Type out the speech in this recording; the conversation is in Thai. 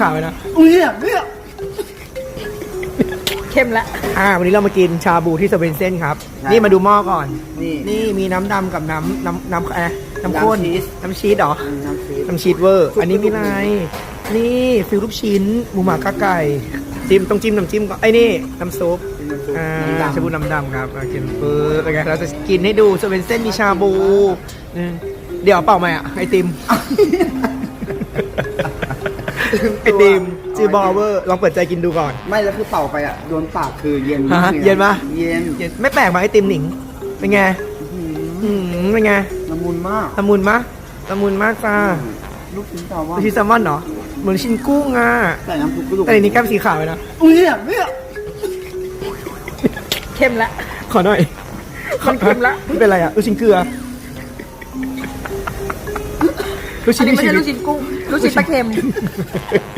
ขาวเลยนะอุ้ยเนี่ยเนี่ยเข้มละอ่า วันนี้เรามากินชาบูที่สเวนเซนครับ นี่มาดูหม้อก่อน นี่นี่มีน้ำดำกับน้ำน้ำน้ำอะไรน้ำข้นน้ำชีสน้ำชีสเหรอน้ำซีดน้ำชีสเวอร์ อันนี้มีอะไร นี่ฟิลลูกชิ้นหมูหมากกะไก่จิ้มต้องจิ้มน้ำจิ้มก่อนไอ้นี่น้ำซุปอ่าชาบูน้ำดำครับมากินปื้อเป็นไงเราจะกินให้ดูสเวนเซนมีชาบูอืมเดี๋ยวเป่าไหมอะไอติม ไอติมจือบอเวอร์ลองเปิดใจกินดูก่อน ไม่แล้วคือเป่าไปอะโดนปากคือเย็นฮะเย็นปะ เย็นเย็นไม่แปลกมาไอติมหนิง เป็นไงอื้ออืมเป็นไงหือละมุนมากละมุนมะละมุนมากจ้าลูกชิ้นแซลมอนลูกชิ้นแซลมอนเหรอเหมือนชิ้นกุ้งอะใส่น้ำซุปกระดูกแต่อันนี้แก้มสีขาวเลยนะอุ้ยเนี่ยเนี่ยเข้มละขอหน่อยมันเค็มละ ไม่เป็นไรอะลูกชิ้นเกลือลูกอัชิ้นนนี้มีไม่ชีใช่วิลูตกชิ้นกุ้ง Lucy Beckham